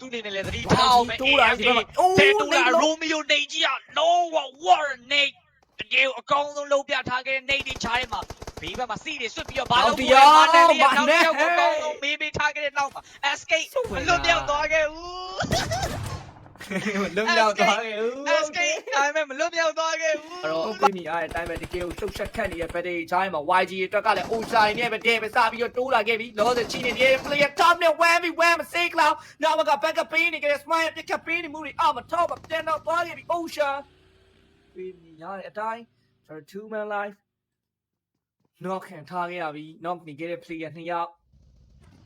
သူ့အနေနဲ့လည်းသတိထားအောင်ပဲတိုးလာဒီဘက်မှာအိုးတဲ့တူလာနေလို့ရိုမီယိုနေကြီးက long war nate တကယ်အကောင်းဆုံးလုံးပြထားခဲ့တဲ့ nate တွေချားထဲမှာဘေးဘက်မှာစီတွေဆွတ်ပြီးတော့ဘာလို့လဲမာနယ်လေးကနောက်တစ်ယောက်ကိုအကောင်းဆုံးမေးပေးထားခဲ့တဲ့နောက်မှာ escape မလွတ်မြောက်သွားခဲ့ဘူး လွတ်မြောက်သွားခဲ့ဦး escape ဒါပေမဲ့မလွတ်မြောက်သွားခဲ့ဘူးအဲ့တော့ပြမိအားတဲ့အတိုင်းပဲတကယ်ကိုလှုပ်ဆက်ခတ်နေတဲ့ battery ချိုင်းမှာ YG အတွက်ကလည်း outside နဲ့ပဲတဲ့ပဲစပြီးတော့တိုးလာခဲ့ပြီလောဆယ်ချီနေတဲ့ player top နဲ့ wham ပြီး wham စေးကလောက်နောက်ဘက်က back up ပေးနေကြတဲ့ smile ပြက်ကပ်ပေးနေမှုတွေအောက်မှာ top မှာပြန်တော့သွားခဲ့ပြီ ocean ပြမိအားတဲ့အတိုင်းကျွန်တော် two man life knock ခံထားခဲ့ရပြီ knock နေခဲ့တဲ့ player နှစ်ယောက်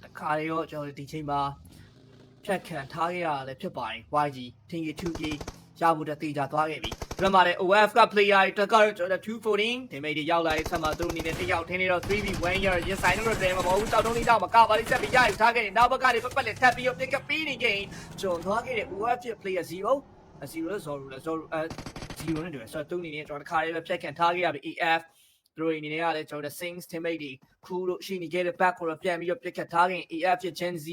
တခါလေရောကျွန်တော်ဒီချိန်မှာ ဖြတ်ခံထားခဲ့ရတာလည်းဖြစ်ပါတယ် YG ထင်ကြီး 2K ရမှုတက်တေးကြသွားခဲ့ပြီဒီမှာလည်း OF က player တွေတက်ကတော့ကျွန်တော်214ဒီမိတ်တွေရောက်လာတဲ့ဆက်မှာသူတို့အနေနဲ့တစ်ယောက်ထင်းနေတော့ 3v1 ရရင်ဆိုင်လို့တယ်မှာမဟုတ်ဘူးတောက်တုံးလေးတောက်မှာကာပါလေးဆက်ပြီးရယူထားခဲ့တယ်နောက်ဘက်ကနေပတ်ပတ်လေးထပ်ပြီးတော့ pick up ပြီးနေခဲ့ကျွန်တော်သွားခဲ့တဲ့ OF ဖြစ် player 0 0 0 0အဲ0နဲ့တူတယ်ဆိုတော့သူအနေနဲ့ကျွန်တော်တစ်ခါလေးပဲဖြတ်ခံထားခဲ့ရပြီ AF သူတို့အနေနဲ့ကလည်းကျွန်တော် Sings teammate တွေခူးလို့ရှိနေခဲ့တဲ့ back ကိုတော့ပြန်ပြီးတော့ pick up ထားခဲ့ AF ဖြစ် Gen Z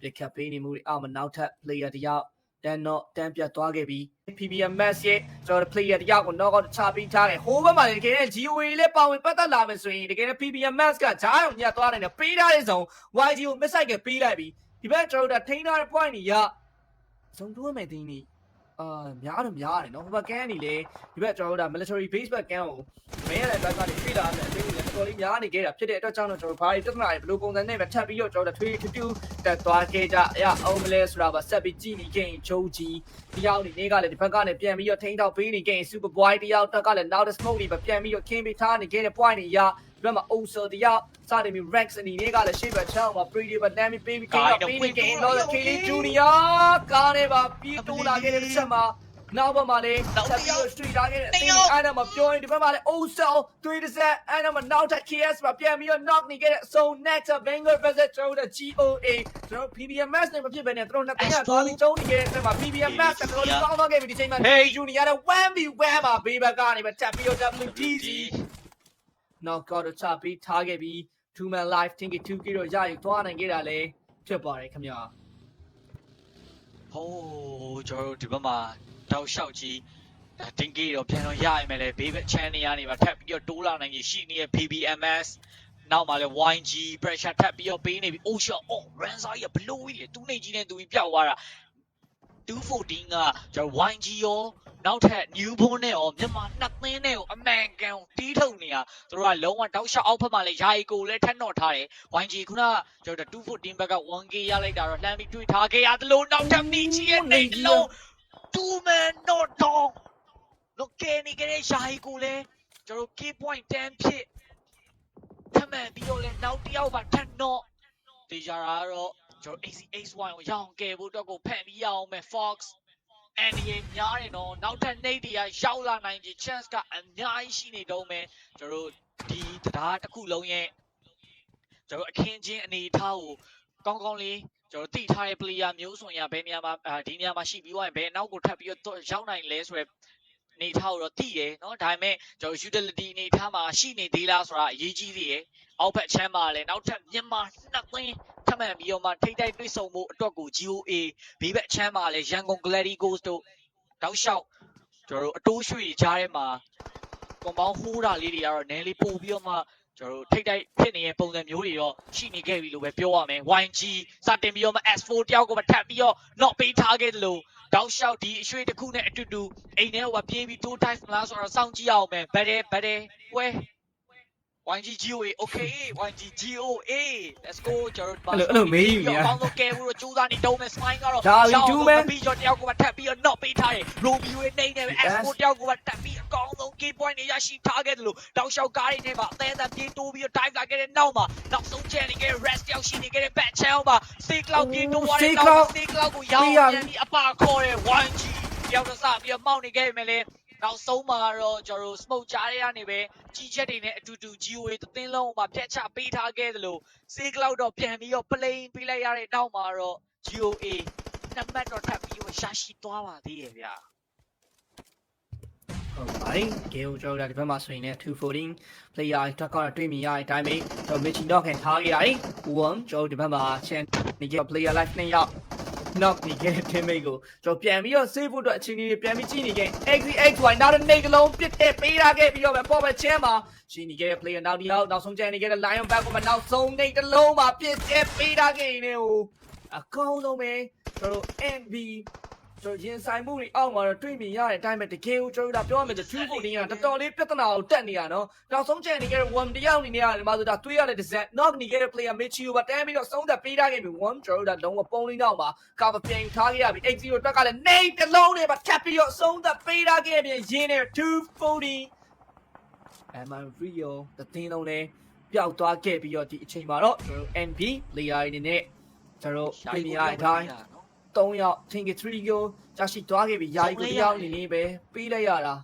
pick up ပေးနေမှုတွေအောက်မှာနောက်ထပ် player တစ်ယောက်တန်တော့တန်ပြတ်သွားခဲ့ပြီး PBM match ရဲ့ကျွန်တော် player တယောက်ကို knock out ချပြီးထားတယ်ဟိုးဘက်မှာတကယ်နဲ့ GOA လည်းပါဝင်ပတ်သက်လာမယ်ဆိုရင်တကယ်နဲ့ PBM match ကဂျားအောင်ညက်သွားတယ်နဲ့ပေးထားတဲ့ဇုံ YG ကို miss ဆိုင်ကပေးလိုက်ပြီးဒီဘက်ကျွန်တော်တို့ထိန်းထားတဲ့ point တွေရဇုံတိုးမယ်တင်းနေအာများတော့များတယ်နော်ဟိုဘက်ကန်နေလေဒီဘက်ကျွန်တော်တို့ military base ဘက်ကန်ကိုမင်းရတဲ့ဘက်ကနေပြေးလာတယ်အ တင်းလည်းတော်တော်လေးများနေခဲ့တာဖြစ်တဲ့အတွက်ကြောင့်တော့ကျွန်တော်ဘာတွေပြဿနာတွေဘယ်လိုပုံစံနဲ့ပဲထပ်ပြီးတော့ကျွန်တော်တို့ထွေးထူးထူးတက်သွားခဲ့ကြရအောင်မလဲဆိုတာပါဆက်ပြီးကြည့်နေခဲ့ရင်ဂျိုးကြီးတယောက်နေနေကလည်းဒီဘက်ကနေပြန်ပြီးတော့ထိန်းတော့ပေးနေခဲ့ရင် super boy တယောက်တက်ကလည်း now the smoke တွေပဲပြန်ပြီးတော့ခင်းပေးထားနေခဲ့တဲ့ point တွေရဒီဘက်မှာ also တယောက်စတယ်ပြီး Rex အနေနဲ့ကလည်းရှေ့ဘက်ချောင်းမှာ pretty ပဲ damn ပေးပြီးခင်းတော့ပေးနေခဲ့ရင်တော့ Kelly Junior ကားနဲ့ပါပြီးတိုးလာခဲ့တဲ့တစ်ချက်မှာ နောက်ဘက်မှာလည်းဆက်ပြီးတော့ street ထားခဲ့တဲ့အတင်းအဲ့ဒါမှပြောရင်ဒီဘက်မှာလည်း also 3တစ်ဆက်အဲ့ဒါမှနောက်ထပ် KS မှာပြန်ပြီးတော့ knock နေခဲ့တဲ့ so next Banger versus ကျွန်တော်တို့ GOA ကျွန်တော် PBMS နဲ့မဖြစ်ဘဲနဲ့သူတို့နှစ်သိန်းကသွားပြီးကျုံးနေခဲ့တဲ့အချိန်မှာ PBMS ကတော်တော်ကောင်းသွားခဲ့ပြီဒီချိန်မှာ Hey Junior ရဲ့ 1v1 မှာဘေးဘက်ကနေပဲတက်ပြီးတော့ WTC နောက်ကတော့ချပြီးထားခဲ့ပြီး two man live thinking 2k တော့ရယူသွားနိုင်ခဲ့တာလည်းဖြစ်ပါတယ်ခင်ဗျာဟိုးကျွန်တော်တို့ဒီဘက်မှာ တောက်လျှောက်ကြီးဒါတင်ကြီးတော့ပြန်တော့ရရမယ်လေဘေးဘက် channel ရနေပါထပ်ပြီးတော့တိုးလာနိုင်ကြီးရှိနေတဲ့ BBMS နောက်မှာလဲ YG pressure ထပ်ပြီးတော့ပေးနေပြီ oh shot oh ransa ကြီးကဘလို့ကြီးလေသူနေကြီးနဲ့သူကြီးပျောက်သွားတာ214ကကျွန်တော် YG ရောနောက်ထပ် new phone နဲ့ရောမြန်မာနှစ်သင်းနဲ့ရောအမှန်ကန်တီးထုတ်နေတာသူတို့ကလုံးဝတောက်လျှောက်အောက်ဖက်မှာလဲယာယီကိုလဲထက်တော့ထားတယ် YG ခုနကကျွန်တော်214ဘက်က 1k ရလိုက်တာတော့လှမ်းပြီးတွေ့ထားခဲ့ရသလိုနောက်ထပ်မိချီရဲ့နေလုံး two man not down လောကယ်နေကြတဲ့ယာယီကိုလဲကျွန်တော် key point 10ဖြစ်ထမှန်ပြီးတော့လဲနောက်တစ်ယောက်ပါထပ်တော့တေချာတာကတော့ကျွန်တော် ACH1 ကိုရအောင်ကယ်ဖို့အတွက်ကိုဖန်ပြီးရအောင်မယ် Fox အန်ဒီရများတယ်နော်နောက်ထပ်နေတရရောက်လာနိုင်ခြင်း chance ကအများကြီးရှိနေတော့မယ်ကျွန်တော်တို့ဒီတရားတစ်ခုလုံးရဲ့ကျွန်တော်အခင်းချင်းအနေအထားကိုကောင်းကောင်းလေး ကျွန်တော်တိထားတဲ့ player မျိုးစုံရဘယ်နေရာမှာဒီနေရာမှာရှိပြီးတော့ဘယ်နောက်ကိုထပ်ပြီးတော့ရောက်နိုင်လဲဆိုရယ်နေထားတော့တိရယ်နော်ဒါပေမဲ့ကျွန်တော် utility နေထားမှာရှိနေသေးလားဆိုတာအရေးကြီးသေးရယ်အောက်ဘက်ချမ်းမှာလည်းနောက်ထပ်မြန်မာနှစ်သိန်းထပ်မံပြီးတော့မှထိတိုက်တွေ့ဆုံမှုအတွက်ကို GOA ဘေးဘက်ချမ်းမှာလည်းရန်ကုန် Glady Ghost တို့တောက်လျှောက်ကျွန်တော်တို့အတိုးရွှေ့ကြားထဲမှာ compound holder လေးတွေကတော့နည်းလေးပို့ပြီးတော့မှ ကျွန်တော်တို့ထိတ်တိုက်ဖြစ်နေတဲ့ပုံစံမျိုးတွေတော့ရှိနေခဲ့ပြီလို့ပဲပြောရမယ် YG စတင်ပြီးတော့မှ S4 တယောက်ကိုမှထပ်ပြီးတော့ knock ပေးထားခဲ့တယ်လို့တောက်လျှောက်ဒီအရွှေတစ်ခုနဲ့အတူတူအိမ်ထဲကပြေးပြီးတိုးတိုက်မလားဆိုတော့စောင့်ကြည့်အောင်မယ်ဗတ် တယ်ဗတ်တယ်ဝဲ YG GOA okay YG GOA let's go ကျွန်တော်တို့အဲ့လိုအဲ့လိုမေးယူနေရအကောင်းဆုံးကဲဘူးတော့စူးစမ်းနေတုံးမယ် smile ကတော့ဒါလီတူးမယ်ပြီးတော့တယောက်ကမှထပ်ပြီးတော့ knock ပေးထားတယ် Romeo ရဲ့နေနဲ့ Yes S4 တယောက်ကမှတက်ပြီးအကောင်းဆုံး key point တွေရရှိထားခဲ့တယ်လို့တောက်လျှောက်ကားတွေထဲမှာအသေးအံပြေးတိုးပြီးတော့ dive လာခဲ့တဲ့နောက်မှာနောက်ဆုံးချန်နေခဲ့တဲ့ rest တယောက်ရှိနေခဲ့တဲ့ back channel မှာ C cloud ပြေးတိုးသွားတဲ့နောက် C cloud ကိုရောင်းပြန်ပြီးအပါခေါ်တဲ့ 1G တယောက်တော့စပြီးတော့မောက်နေခဲ့ပြီလေ နောက်ဆုံးမှာတော့ကျွန်တော်တို့ smoke ကြားထဲကနေပဲကြီးချက်တွေနဲ့အတူတူ GOA သင်းလုံးမှာပြတ်ချပေးထားခဲ့သလို C cloud တော့ပြန်ပြီးတော့ plane ပေးလိုက်ရတဲ့နောက်မှာတော့ GOA နံပါတ်တော့ထပ်ပြီးတော့ရရှိသွားပါသေးရဲ့ဗျာဟုတ်ပါတယ်ဂေကိုကျွန်တော်တို့ဒီဘက်မှာဆိုရင်လည်း214 player တက်ကတော့တွေ့မြင်ရတဲ့အတိုင်းပဲကျွန်တော် Mitchie Knock ခံထားခဲ့ရတယ်။1ကျွန်တော်ဒီဘက်မှာ Chan နေကြ player life နဲ့ရောက် knock နေခဲ့တဲ့ teammate ကိုကျွန်တော်ပြန်ပြီးတော့ save ဖို့အတွက်အချိန်ကြီးပြန်ပြီးကြည့်နေခဲ့ XXY နောက်တစ်နေကလုံးပြစ်တဲ့ပေးထားခဲ့ပြီးတော့ပဲပေါ်ပဲချင်းမှာရှိနေခဲ့တဲ့ player နောက်ဒီနောက်နောက်ဆုံးကျန်နေခဲ့တဲ့ Lion Back ကိုမှနောက်ဆုံးနေတစ်လုံးမှာပြစ်တဲ့ပေးထားခဲ့နေဟိုအကောင်းဆုံးပဲကျွန်တော် NB ကျွန်တော်ရင်ဆိုင်မှုတွေအောက်မှာတော့တွေ့မြင်ရတဲ့အတိုင်းပဲတကယ်ကိုကျွန်တော်တို့ပြောရမယ်ဆို2 14ကတော်တော်လေးပြဿနာကိုတက်နေရနော်နောက်ဆုံးကျန်နေခဲ့တဲ့ one တယောက်အနေနဲ့ကဒီမှာဆိုတာတွေးရတဲ့ design knock နေခဲ့တဲ့ player Michio ကတန်းပြီးတော့ဆုံးသက်ပေးထားခဲ့ပြီ one ကျွန်တော်တို့ကလုံးဝပုံလေးတော့မှာ cover ပြန်ထားခဲ့ရပြီ8-0အတွက်ကလည်းနေတစ်လုံးနဲ့ပါထပ်ပြီးတော့ဆုံးသက်ပေးထားခဲ့ပြီရင်းနေ240 am I real တတင်းလုံးလဲပျောက်သွားခဲ့ပြီးတော့ဒီအချိန်မှာတော့ကျွန်တော်တို့ NB player အနေနဲ့ကျွန်တော်တို့ပြင်ရတဲ့အတိုင်း 3ယောက် Think 3 go ကြာရှိသွားခဲ့ပြီယာယီကိုတယောက်အနေနဲ့ပဲပေးလိုက်ရတာ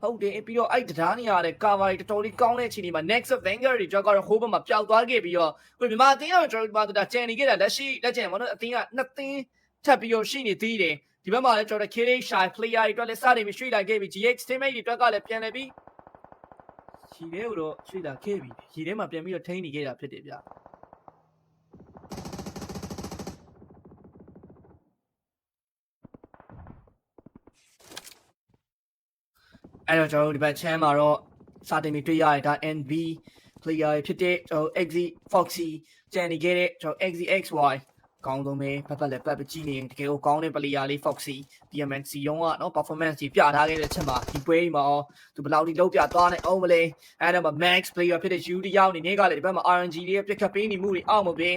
ဟုတ်တယ်ပြီးတော့အဲ့တရားနေရတဲ့ cover တွေတော်တော်လေးကောင်းတဲ့အချိန်ဒီမှာ next Vanguard တွေကျွန်တော်ကတော့ဟိုဘက်မှာပျောက်သွားခဲ့ပြီးတော့ကိုမြန်မာအသင်းကကျွန်တော်ဒီမှာတော့ကြံနေခဲ့တာလက်ရှိလက်ကျန်မနော်အသင်းကနှစ်သင်းထပ်ပြီးတော့ရှိနေသေးတယ်ဒီဘက်မှာလည်းကျွန်တော် KD Shy player တွေအတွက်လည်းစတင်ပြီးရွှေ့လိုက်ခဲ့ပြီ GX teammate တွေအတွက်ကလည်းပြန်လည်ပြီးခြေထဲကိုတော့ရွှေ့လာခဲ့ပြီခြေထဲမှာပြန်ပြီးတော့ထိန်းနေခဲ့တာဖြစ်တယ်ဗျ အဲ့တော့ကျွန်တော်တို့ဒီဘက် channel မှာတော့စာတင်ပြီးတွေ့ရတဲ့ဒါ NB player ဖြစ်တဲ့ကျွန်တော် XZ Foxy ကျန်နေခဲ့တဲ့ကျွန်တော် XZXY ကောင်းဆုံးပဲဖက်ဖက်လည်းပတ်ပကြည့်နေရင်တကယ်ကိုကောင်းတဲ့ player လေး Foxy DMNC ရုံးကနော် performance ကြီးပြထားခဲ့တဲ့ချက်မှာဒီပွဲကြီးမှာရောသူဘယ်လောက်ထိလုံးပြသွားနိုင်အောင်မလဲအဲ့တော့ Max player ဖြစ်တဲ့ U တယောက်အနေနဲ့ကလည်းဒီဘက်မှာ RNG လေးပြက်ကပ်ပေးနေမှုတွေအောက်မှာပဲ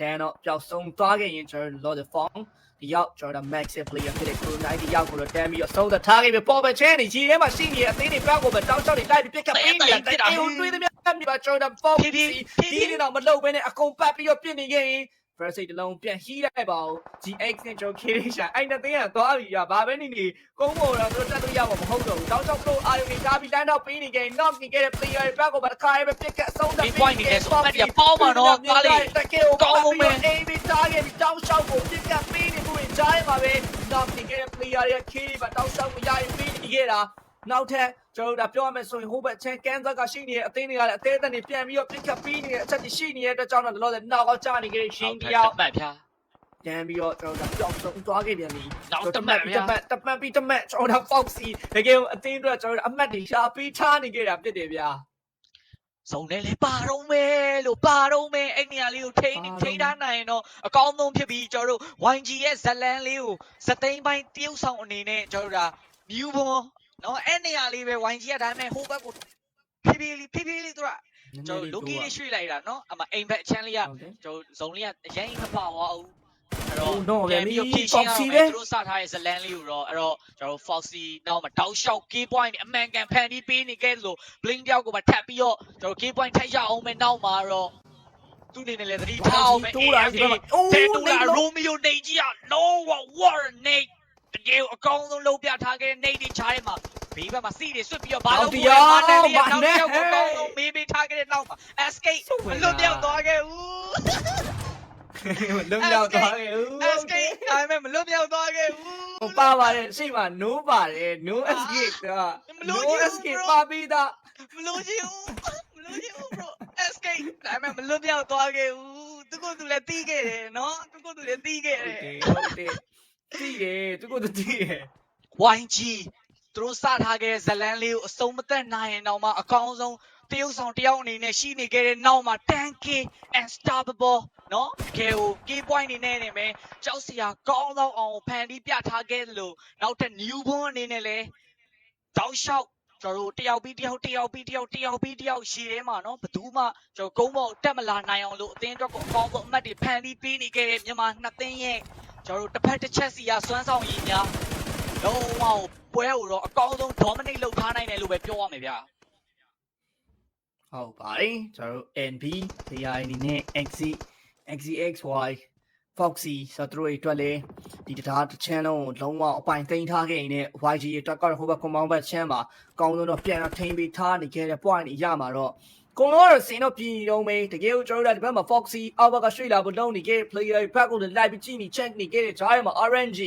တန်တော့ပျောက်ဆုံးသွားခဲ့ရင်ကျွန်တော် Lord of Fong ဒီရောက်ကျွန်တော် Max player ဖြစ်တဲ့ Corona ဒီရောက်ကိုတော့တန်းပြီးတော့ဆုံးသက်ထားခဲ့ပြီပေါ်ပချဲနေကြီးထဲမှာရှိနေတဲ့အသေးတွေပတ်ကိုပဲတောင်းချောက်တွေလိုက်ပြီးပြက်ကပ်ပေးနေတာတကယ်ကိုတွေးသမျှမြပါကျွန်တော် Fox ဒီနေတော့မလုံဘဲနဲ့အကုန်ပတ်ပြီးတော့ပြစ်နေခဲ့ရင် first aid တလုံးပြန်ဟီးလိုက်ပါဦး GX နဲ့ကျွန်တော် KD ရှာအဲ့နှစ်သိန်းကသွားပြီရဘာပဲနေနေကုန်းပေါ်တော့တို့တက်လို့ရမှာမဟုတ်တော့ဘူးတောင်းချောက်လို့အာရုံနေထားပြီးလမ်းတော့ပေးနေခဲ့ knock နေခဲ့တဲ့ player တွေဘက်ကိုပဲတစ်ခါပဲပြက်ကပ်ဆုံးသက်ဒီ point နေနဲ့ဆိုမှတ်ရပေါင်းပါတော့ကားလေးတကယ်ကိုကောင်းဆုံးပဲအေးပြီးသားခဲ့ပြီးတောင်းလျှောက်ကိုပြစ်ကပ်ပေးနေမှုတွေကြားရမှာပဲနောက်နေခဲ့တဲ့ player ရဲ့ key ပါတောင်းလျှောက်ကိုရရင်ပေးနေခဲ့တာ နောက်ထပ်ကျွန်တော်တို့ဒါပြောရမယ်ဆိုရင်ဟိုဘက်ချန်ကန်ဇက်ကရှိနေတဲ့အသင်းတွေကလည်းအသေးအသက်တွေပြန်ပြီးတော့ပြစ်ကပ်ပေးနေတဲ့အချက်တွေရှိနေတဲ့အတွက်ကြောင့်တော့လောလောဆယ်နောက်အောင်ကြားနေခဲ့တဲ့ရှင်တယောက်မှတ်ဖြာတန်းပြီးတော့ကျွန်တော်တို့ပျောက်ဆုံးသွားခဲ့ပြန်ပြီနောက်ကျွန်တတော်မတ်ပြီးဗျာတမတ်တမတ်ပြီးတမတ်ကျွန်တော်တို့ Foxy တကယ်အသင်းအတွက်ကျွန်တော်တို့အမှတ်တွေရှာပေးထားနေခဲ့တာဖြစ်တယ်ဗျာစုံနေလေပါတော့မယ်လို့ပါတော့မယ်အဲ့နေရာလေးကိုထိန်းထိန်းထားနိုင်ရင်တော့အကောင်းဆုံးဖြစ်ပြီးကျွန်တော်တို့ YG ရဲ့ဇလန်းလေးကိုစသိန်းပိုင်းတရုပ်ဆောင်အနေနဲ့ကျွန်တော်တို့ဒါမြူဘွန် နော်အဲ့နေရာလေးပဲ YG ကဒါပေမဲ့ဟိုဘက်ကိုဖြည်းဖြည်းလေးဖြည်းဖြည်းလေးသူကကျွန်တော် logi လေးရွှေ့လိုက်တာနော်အမအိမ်ဘက်အချမ်းလေးကဟုတ်တယ်ကျွန်တော်ဇုံလေးကအရင်မပါသွားဘူးအဲ့တော့တော့ဗျာပြီးတော့မီဖြည့်ရှင်းအောင် Foxy ပဲပဲသူတို့စထားတဲ့ဇလန်းလေးကိုတော့အဲ့တော့ကျွန်တော် Foxy နောက်မှာတောက်လျှောက် key point အမှန်ကန်ဖန်ပြီးပေးနေခဲ့လို့ blink တယောက်ကိုမှထပ်ပြီးတော့ကျွန်တော် key point ထိုက်ရအောင်မယ်နောက်မှာတော့သူအနေနဲ့လည်းသတိထားအောင်မယ်တိုးလာဒီဘက်မှာအိုးတဲတိုးလာနေလို့ရိုမီယိုနေကြီးက no war nate တကယ်အကောင်းဆုံးလုပ်ပြထားခဲ့တဲ့ nate ဒီချားထဲမှာဘေးဘက်မှာစီးတွေဆွတ်ပြီးတော့ဘာလို့တရားမာနယ်လေးကမာနောက်နယ်တစ်ယောက်ကိုအကောင်းဆုံးမေးပေးထားခဲ့တဲ့နောက်မှာ escape မလွတ်ပြောက်သွားခဲ့ဘူးလုံရောက်သွားခဲ့ဦး escape ဒါပေမဲ့မလွတ်ပြောက်သွားခဲ့ဘူးဟိုပါပါတယ်ရှိမှ no ပါတယ် no escape ကမလို့ no ချင်ဘူး escape bro ပါပြီးသားမလို့ချင်ဘူးမလို့ချင်ဘူး bro escape ဒါပေမဲ့မလွတ်ပြောက်သွားခဲ့ဘူးသူကသူလည်းတီးခဲ့တယ်နော်သူကသူလည်းတီးခဲ့တယ်ဟုတ်တယ် တီးတယ်သူကသူတီးတယ် YG သူတို့စထားခဲ့တဲ့ဇလန်းလေးကိုအစုံမသက်နိုင်ရင်တော့မှအကောင်းဆုံးတရုပ်ဆောင်တယောက်အနေနဲ့ရှိနေခဲ့တဲ့နောက်မှာ 10k unstoppable နော်တကယ်ကို key point အနေနဲ့နေမယ်ကြောက်စရာကောင်းတော့အောင်ဖန်ပြီးပြထားခဲ့သလိုနောက်ထပ် new born အနေနဲ့လည်းတောက်လျှောက်ကျွန်တော်တို့တယောက်ပြီးတယောက်တယောက်ပြီးတယောက်တယောက်ပြီးတယောက်ရှည်ထဲမှာနော်ဘယ်သူမှကျွန်တော်ကုန်းပေါ်တက်မလာနိုင်အောင်လို့အသင်းအတွက်ကိုအကောင်းဆုံးအမှတ်တွေဖန်ပြီးပေးနေခဲ့တဲ့မြန်မာနှစ်သင်းရဲ့ ကျွန်တော်တို့တစ်ဖက်တစ်ချက်စီကစွမ်းဆောင်ရည်များလုံးဝပွဲကိုတော့အကောင်းဆုံး dominate လုပ်ထားနိုင်တယ်လို့ပဲပြောရမယ်ဗျာဟုတ်ပါတယ်ကျွန်တော်တို့ NB AI အနေနဲ့ XZ XZXY Foxy ဆိုတော့သူတို့တွေအတွက်လည်းဒီတရားတစ်ချမ်းလုံးကိုလုံးဝအပိုင်သိမ်းထားခဲ့ရင်လည်း YG အတွက်ကတော့ဟိုဘက်ကွန်မောင်းဘက်ချမ်းမှာအကောင်းဆုံးတော့ပြန်တော့ထိန်းပြီးထားနေခဲ့တဲ့ point တွေရမှာတော့ ကိုလုံးကတော့စင်တော့ပြည်တော့မေးတကယ်ကိုကျွန်တော်တို့ဒီဘက်မှာ Foxy အောက်ဘက်ကရွှေ့လာဖို့လုံးနေခဲ့ player ဘက်ကိုလည်းလိုက်ပြီးကြည့်နေ check နေခဲ့တဲ့ဂျားရမှာ RNG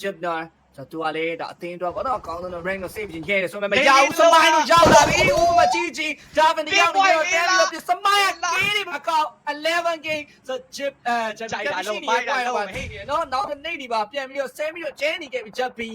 Jibnar ဆိုတော့သူကလည်းဒါအသင်းတော့ဘာတော့အကောင်းဆုံး rank ကို save ခြင်းခဲ့တယ်ဆိုပေမဲ့မရဘူးစမိုင်းတို့ရောက်လာပြီဥပမာကြီးကြီးဒါဗန်ဒီရောက်နေတော့တယ်ပြီးတော့စမိုင်းကကီးဒီမကောက်11 game ဆိုချစ်အဲဂျပ်ပြီးနော်နောက်တစ်နေ့ဒီပါပြန်ပြီးတော့ဆဲပြီးတော့ကျင်းနေခဲ့ပြီဂျပ်ပြီး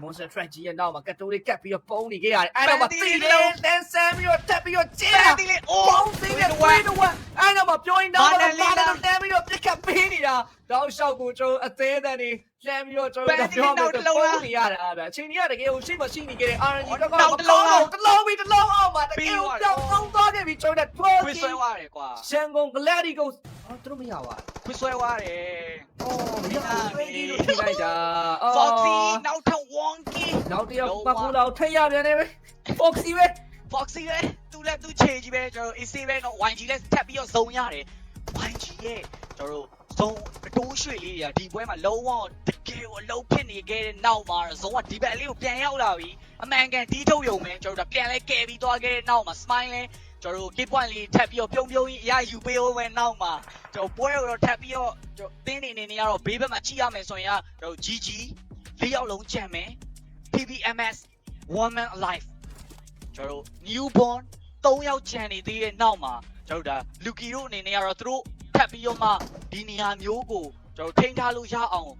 monster track ကြီးရဲ့နောက်မှာကတ်တိုးလေးကတ်ပြီးတော့ပုံနေခဲ့ရတယ်အဲ့တော့မှတီးတယ်တန်ဆမ်းပြီးတော့တက်ပြီးတော့ကျင်းပလာန်တီလေးအိုးပေါင်းစင်းနဲ့ဝေးတော့အဲ့တော့မှပြောရင်တော့ဘာလဲတော့တမ်းပြီးတော့ပြစ်ခတ်ပေးနေတာတောက်လျှောက်ကိုကျွန်တော်အသေးအတန်နေလမ်းပြီးတော့ကျွန်တော်ပြောမယ်တော့ပုံနေရတာဗျအချိန်ကြီးကတကယ်ကိုရှိမရှိနေခဲ့တဲ့ RNG တော့ကတော့တစ်လုံးတစ်လုံးပြီးတစ်လုံးအောင်ပါတကယ်ကိုပြောင်းသုံးသွားခဲ့ပြီကျွန်တော်တို့ခွေးဆွဲသွားတယ်ကွာရှန်ကုန် Glady ကိုအော်သူတို့မရပါဘူးခွေးဆွဲသွားတယ်အော်မရဘူးဒီလိုထိလိုက်တာ Foxy နောက်ထပ် Wonky နောက်တစ်ယောက်ပတ်ကူလောက်ထိရပြန်နေပဲ Foxy ပဲ Foxy ပဲသူလည်းသူခြေကြီးပဲကျွန်တော် AC ပဲတော့ YG လည်းထပ်ပြီးတော့ဇုံရတယ် YG ရဲ့ကျွန်တော်ဇုံအတိုးရွှေလေးတွေကဒီပွဲမှာလုံးဝတကယ်ကိုအလုံးဖြစ်နေခဲ့တဲ့နောက်မှာဇုံကဒီဘက်လေးကိုပြန်ရောက်လာပြီအမှန်ကန်တီးထုတ်ရုံပဲကျွန်တော်တို့ပြန်လဲကဲပြီးသွားခဲ့တဲ့နောက်မှာ smile လဲကျွန်တော်တို့ key point လေးထပ်ပြီးတော့ပြုံးပြုံးကြီးအရာယူပေးအောင်ပဲနောက်မှာကျွန်တော်ပွဲကိုတော့ထပ်ပြီးတော့ကျွန်တော်တင်းနေနေနေရတော့ဘေးဘက်မှာချိရမယ်ဆိုရင်ကကျွန်တော် GG လေးယောက်လုံးကြံမယ် PPMS one man alive ကျွန်တော်တို့ newborn 3ယောက်ကြံနေသေးတဲ့နောက်မှာကျွန်တော်တို့ဒါ Lucky တို့အနေနဲ့ကတော့သူတို့ထပ်ပြီးတော့မှဒီနေရာမျိုးကိုကျွန်တော်တို့ထိန်းထားလို့ရအောင်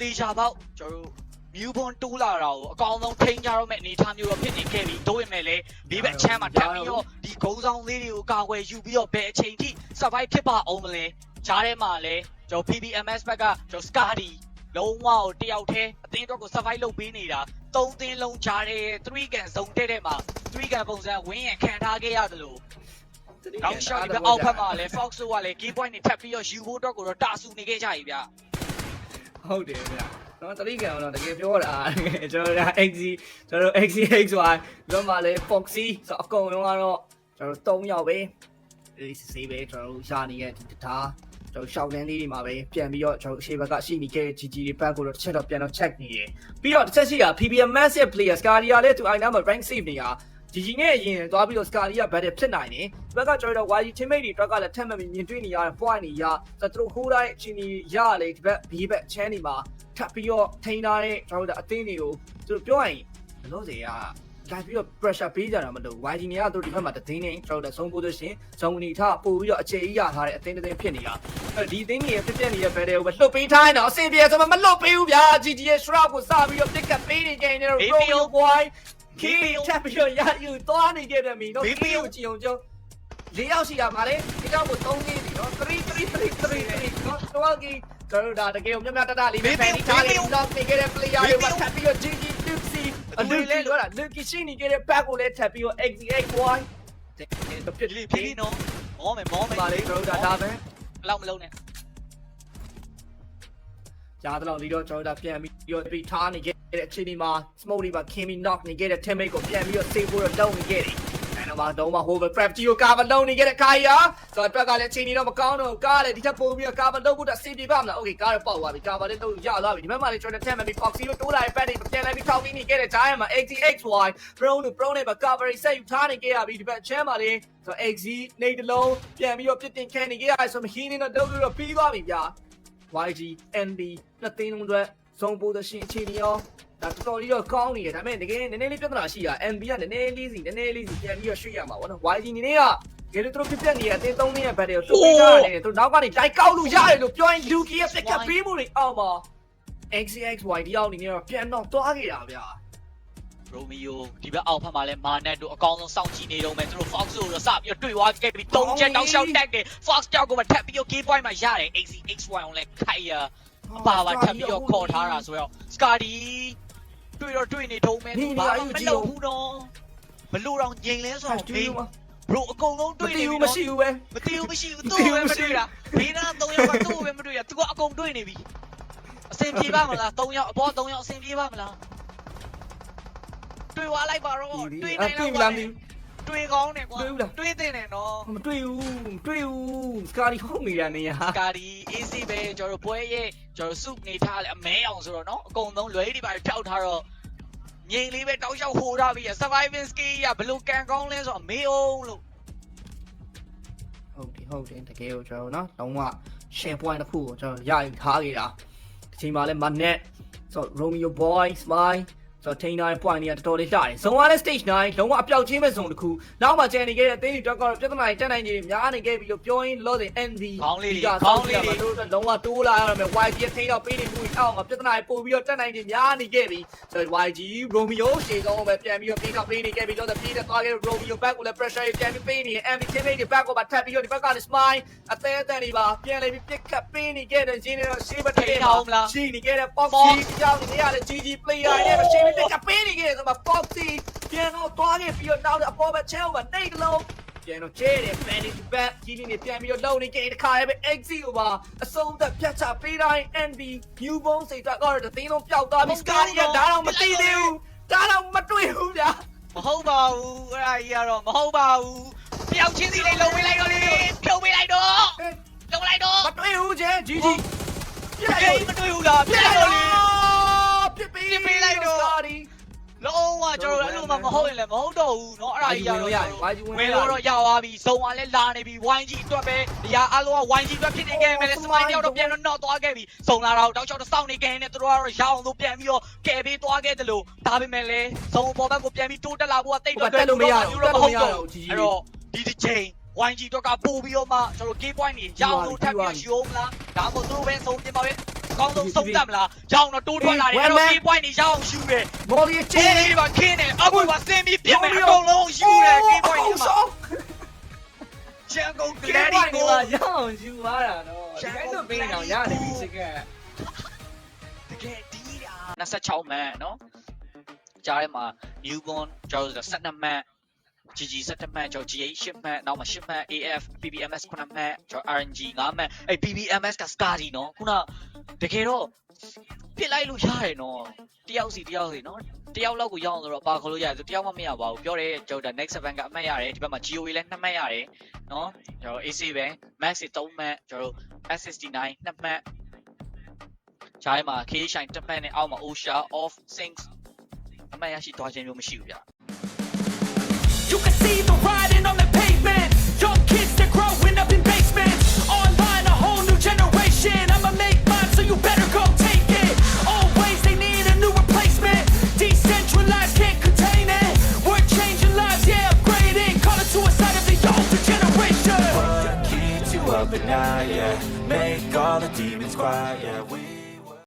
တေချာပေါက်ကျွန်တော်တို့ newborn တိုးလာတာကိုအကောင်ဆုံးထိန်းကြတော့မဲ့အနေအထားမျိုးတော့ဖြစ်နေခဲ့ပြီတို့ရင်မဲ့လေဒီဘက်ချမ်းမှာထပ်ပြီးတော့ဒီဂုံးဆောင်လေးတွေကိုကာကွယ်ယူပြီးတော့ဘယ်အချိန်ထိ survive ဖြစ်ပါအောင်မလဲကြားထဲမှာလဲကျွန်တော် PPMS ဘက်ကကျွန်တော် Scotty လုံးဝကိုတယောက်တည်းအသင်းတော့ကို survive လုပ်ပေးနေတာသုံးသင်းလုံးကြားတဲ့3ကန်စုံတဲ့တဲ့မှာ3ကန်ပုံစံဝင်းရခံထားခဲ့ရတယ်လို့နောက်ရှောက်ဒီဘက်အောက်ဖက်မှာလဲ Fox တို့ကလည်း key point တွေထပ်ပြီးတော့ယူဖို့အတွက်ကိုတော့တာဆူနေခဲ့ကြပြီဗျဟုတ်တယ်ဗျာတော့တတိကံတော့တကယ်ပြောတာကျွန်တော်တို့ XZ ကျွန်တော်တို့ XCXY တော့မှလည်း Foxy ဆိုအကုန်လုံးကတော့ကျွန်တော်တို့၃ယောက်ပဲဒီစစ်စေးပဲကျွန်တော်တို့ရှာနေရဲ့ဒီတထား ကျွန်တော်ရှောက်တန်းလေးတွေမှာပဲပြန်ပြီးတော့ကျွန်တော်အရှိဘက်ကရှိနေခဲ့တဲ့ GG တွေဘက်ကိုတော့တစ်ချက်တော့ပြန်တော့ check နေတယ်ပြီးတော့တစ်ချက်ရှိတာ PBM massive player Scaria လည်းသူအိုင်နာမှာ rank save နေတာဂျီဂျီနဲ့အရင်သွားပြီးတော့ Scaria battle ဖြစ်နိုင်တယ်ဒီဘက်ကကျွန်တော်တို့ YG teammate တွေအတွက်ကလည်းထက်မှတ်ပြီးမြင်တွေ့နေရတဲ့ point တွေရဆိုတော့သူတို့ဟိုးတိုင်းအချိန်ကြီးရလေဒီဘက် B ဘက် channel တွေမှာထပ်ပြီးတော့ထိန်းထားတဲ့ကျွန်တော်တို့အသင်းတွေကိုသူတို့ပြောရရင်ဘလို့စေရ လိုက်ပြီးတော့ pressure ပေးကြတာမလို့ YG နေကသူတို့ဒီဘက်မှာတသိန်းနေကျွန်တော်တို့ဆုံး position ဇုံအနေထားပို့ပြီးတော့အခြေအရထားတဲ့အသင်းတစ်သင်းဖြစ်နေတာအဲဒီအသင်းကြီးရဲ့ဖြစ်ပြနေတဲ့ battle ကိုပဲလှုပ်ပေးထားရင်တော့အဆင်ပြေဆိုမှမလှုပ်ပေးဘူးဗျာ GG ရဲ့ shroud ကိုစပြီးတော့ pick up ပေးနေကြတယ် Romeo boy ခီးတက်ပြီးတော့ရယူသွားနေကြတယ်မင်းတို့ခီးကိုကြည့်အောင်ကြောလေးယောက်ရှိတာပါလေဒီတော့ကို3နေပြီနော်3 3 3 3နော်တော့ကြီးကျွန်တော်ဒါတကယ်ကိုမြတ်မြတ်တတလေးပဲဖန်တီထားတယ်တော့နေကြတဲ့ player တွေကထပ်ပြီးတော့ GG Tipsy အလူလေးလို့လားလူကရှိနေကြတဲ့ back ကိုလည်းထပ်ပြီးတော့ XZ8Y တဲ့ပြစ်ဒီလေးဖြဖြည်းည်းနော်မောမယ်မောမယ်ပါလေကျွန်တော်ဒါဒါပဲဘလောက်မလုံးနဲ့ကြားတော့ဒီတော့ကျွန်တော်ဒါပြန်ပြီးတော့ပြီးထားနေခဲ့တဲ့အခြေအနေမှာ smoke တွေပါ Kimmy knock နေခဲ့တဲ့ teammate ကိုပြန်ပြီးတော့ save ဖို့တော့လုပ်နေခဲ့တယ်အဲ့ တော့မှတော့မှ hovercraft ကြီးကို cover လုပ်နေခဲ့တဲ့ Kaya ဆိုတော့အတွက်ကလည်းအချိန်ကြီးတော့မကောင်းတော့ကားလည်းဒီထက်ပိုပြီးတော့ cover လုပ်ဖို့တော့ save ပြပါမလား okay ကားတော့ပေါက်သွားပြီ cover လည်းလုပ်ရသွားပြီဒီဘက်မှာလည်းကျွန်တော် teammate ပြီး Foxy တို့တိုးလာတဲ့ pad တွေပြန်လဲပြီးထောက်ပြီးနေခဲ့တဲ့ giant မှာ ATXY pro လို့ pro နဲ့ပါ cover ဆက်ယူထားနေခဲ့ရပြီဒီဘက် channel မှာလည်းဆိုတော့ XZ နေတလုံးပြန်ပြီးတော့ပြစ်တင်ခံနေခဲ့ရတယ်ဆိုတော့ healing တော့လုပ်လို့တော့ပြီးသွားပြီဗျာ YG ND နှစ်သိန်းလုံးအတွက်ဇုံပိုးသရှင်အခြေအနေရော ဒါတော်တော်လေးတော့ကောင်းနေတယ်ဒါပေမဲ့တကယ်နည်းနည်းလေးပြဿနာရှိတာ NB ကနည်းနည်းလေးစီနည်းနည်းလေးစီပြန်ပြီးတော့ရွှေ့ရမှာပေါ့နော် YG နေနေကကဲလို့တို့ပြပြနေရတဲ့အတင်းသုံးသိန်းရဲ့ဘတ်တွေကိုထုတ်ပေးကြရတယ်သူနောက်ကနေတိုက်ကောက်လို့ရတယ်လို့ပြောရင် Luki ရဲ့ pick up ပေးမှုတွေအောက်မှာ XXY တယောက်အနေနဲ့တော့ပြန်တော့သွားခဲ့တာဗျာရိုမီယိုဒီဘက်အောက်ဖက်မှာလဲမာနက်တို့အကောင်ဆုံးစောင့်ကြည့်နေတော့မယ်သူတို့ Fox တို့တော့စပြီးတော့တွေ့သွားခဲ့ပြီး၃ချက်တောက်လျှောက်တက်တယ် Fox တောက်ကိုမှထပ်ပြီးတော့ key point မှာရတယ် ACXY အောင်လဲခိုက်ရအပါပါထပ်ပြီးတော့ခေါ်ထားတာဆိုတော့ Scotty တွေ့တော့တွေ့နေထုံးမယ်သူဘာမှမလုပ်ဘူးတော့မလို့တော့ငြိမ်လဲဆိုတော့ဘေး bro အကုန်လုံးမတွေ့တည်နေပြီဘူးနော်မရှိဘူးပဲမတည်ဘူးမရှိဘူးသူ့ကိုပဲမတွေ့တာဘေးနား၃ယောက်ကသူ့ကိုပဲမတွေ့တာသူကအကုန်တွေ့နေပြီအဆင်ပြေပါမလား၃ယောက်အပေါ်၃ယောက်အဆင်ပြေပါမလားတွေ့သွားလိုက်ပါတော့တွေ့နိုင်တွေ့လားလားမသိဘူး တွေ့ကောင်းတယ်ကွာတွေ့ဘူးလား တွေ့တဲ့တယ်နော်မတွေ့ဘူးမတွေ့ဘူးစကာဒီဟုတ်နေတာနေရကာဒီ easy ပဲကျွန်တော်တို့ပွဲရဲ့ကျွန်တော်စုနေထားလဲအမဲအောင်ဆိုတော့နော်အကုန်လုံးလွယ်တွေပါထောက်ထားတော့ငိန်လေးပဲတောက်လျှောက်ဟိုထားပြီး surviving skill ရဘယ်လိုကန်ကောင်းလဲဆိုတော့မေးအောင်လို့ ဟုတ်တယ်ဟုတ်တယ်တကယ်ကိုကျွန်တော်နော်လုံးဝ share point တစ်ခုကိုကျွန်တော်ရယူထားခဲ့တာဒီချိန်မှာလဲမနက်ဆိုတော့ Romeo Boy Smile ဆိုတော့ Tain 9 point တွေကတော်တော်လေးလှတယ်။ဇုံကလည်း stage 9လုံးဝအပြောက်ချင်းမဲ့ဇုံတစ်ခု။နောက်မှကျန်နေခဲ့တဲ့အသေးတွေတော့ကတော့ပြဿနာတွေတက်နိုင်နေများနေခဲ့ပြီးလို့ပြောရင်းလို့တဲ့ NV ခေါင်းလေးတွေဒီကခေါင်းလေးတွေတို့တော့လုံးဝတိုးလာရမယ် YG ထိန်းတော့ပေးနေမှုအောက်မှာပြဿနာတွေပို့ပြီးတော့တက်နိုင်နေများနေခဲ့ပြီ။ဆိုတော့ YG Romeo ရှေ့ဆုံးပဲပြန်ပြီးတော့ပေးတော့ပေးနေခဲ့ပြီးတော့ပြေးတဲ့သွားခဲ့တဲ့ Romeo back ကိုလည်း pressure တွေပြန်ပြီးပေးနေတယ် MV teammate တွေ back ကိုပါထပ်ပြီးတော့ဒီဘက်ကလည်း smile အသေးအတန်တွေပါပြန်လေပြီးပြစ်ခတ်ပေးနေခဲ့တဲ့ရင်းနေတော့ရှေ့ဘက်တွေရှိနေခဲ့တဲ့ Foxy ကြောင့်နေရတဲ့ GG player တွေနဲ့ရှေ့ပြီးပြစ်ခတ်ပေးနေခဲ့တဲ့ဆိုမှာ Foxy ပြန်တော့သွားခဲ့ပြီးတော့နောက်တဲ့အပေါ်ဘက်ချဲဟိုမှာနေတလုံးပြန်တော့ချဲတယ် Fanny to back ကြီးလေးနေပြန်ပြီးတော့လုံနေခဲ့တဲ့ခါရဲပဲ exit ကိုပါအဆုံးသက်ဖြတ်ချပေးတိုင်း NB new bone စိတ်တော့ကတော့တင်းလုံးပျောက်သွားပြီ Scary ကဒါတော့မသိသေးဘူးဒါတော့မတွေ့ဘူးဗျာမဟုတ်ပါဘူးအဲ့ဒါကြီးကတော့မဟုတ်ပါဘူးတယောက်ချင်းစီလေးလုံပေးလိုက်တော့လေဖြုတ်ပေးလိုက်တော့လုံလိုက်တော့မတွေ့ဘူးကျဲ GG ပြစ်အေးမတွေ့ဘူးလားပြလိုက်တော့လေ ပြစ်ပေး ပြစ်ပေးလိုက်တော့ Scary လုံးဝကျွန်တော်တို့အဲ့လိုမှမဟုတ်ရင်လည်းမဟုတ်တော့ဘူးเนาะအဲ့ဒါကြီးရတော့ YG ဝင် ဝင် လို့ လို့ ရ တော့ရသွားပြီဇုံကလည်းလာနေပြီ YG အတွက်ပဲအရာအလုံးက YG အတွက်ဖြစ်နေခဲ့မယ်လေစမိုင်းတယောက်တော့ပြန်တော့နောက်သွားခဲ့ပြီဇုံလာတော့တောက်ချောက်တော့စောင့်နေခဲ့နေသူတို့ကတော့ရအောင်လို့ပြန်ပြီးတော့ကယ်ပေးသွားခဲ့တယ်လို့ဒါပေမဲ့လည်းဇုံပေါ်ဘက်ကိုပြန်ပြီးတိုးတက်လာဖို့ကတိတ်တော့အဲ့တော့ဒီဒီချိန် YG တော့ကပို့ပြီးတော့မှကျွန်တော် game point တွေရအောင်လို့ထပ်ပြီးရုံးမလားဒါမှမဟုတ်သူတို့ပဲဆုံးပြပါပဲအ ကောင်းဆုံးဆုံးတတ်မလားရအောင်တော့တိုးထွက်လာတယ်အဲ့တော့ game point တွေရအောင်ယူတယ်မော်လီကျဲကျင်းလေးပါခင်းတယ်အခုကစင်ပြီးပြင်မယ်အကုန်လုံးယူတယ် game point တွေမှာချန်ကုန်ကကလယ်ရီရီကိုကိုရအောင်ယူသွားတာတော့ဒီကဲတော့ပေးအောင်ရနေပြီစကဲတကယ်ဒီတာ26မှန်နော်ကြားထဲမှာ newborn ကျွန်တော်တို့12မှန် GG 17မှန်ကျွန်တော် GH 10မှန်နောက်မှာ10မှန် AF PBMS 9မှန်ကျွန်တော် RNG 9မှန်အဲ့ PBMS က Scary နော်ခုန တကယ်တော့ပြစ်လိုက်လို့ရတယ်နော်တယောက်စီတယောက်စီနော်တယောက်လောက်ကိုရအောင်ဆိုတော့ပါခေါ်လို့ရတယ်သူတယောက်မှမရပါဘူးပြောတယ်ကျွန်တော် next 7ကအမှတ်ရတယ်ဒီဘက်မှာ GOA လည်း2မှတ်ရတယ်နော်ကျွန်တော် AC ပဲ Max 3မှတ်ကျွန်တော် S69 2မှတ်ခြားထဲမှာ K shine 2မှတ်နဲ့အောက်မှာ Osha off sinks အမှတ်ရရှိသွားခြင်းမျိုးမရှိဘူးဗျ You can see the riding on you better go take it. Always, they need a new replacement. Decentralized, can't contain it. We're changing lives, yeah, upgrading. Of the older generation. Up at night, yeah Make all the demons quiet, yeah We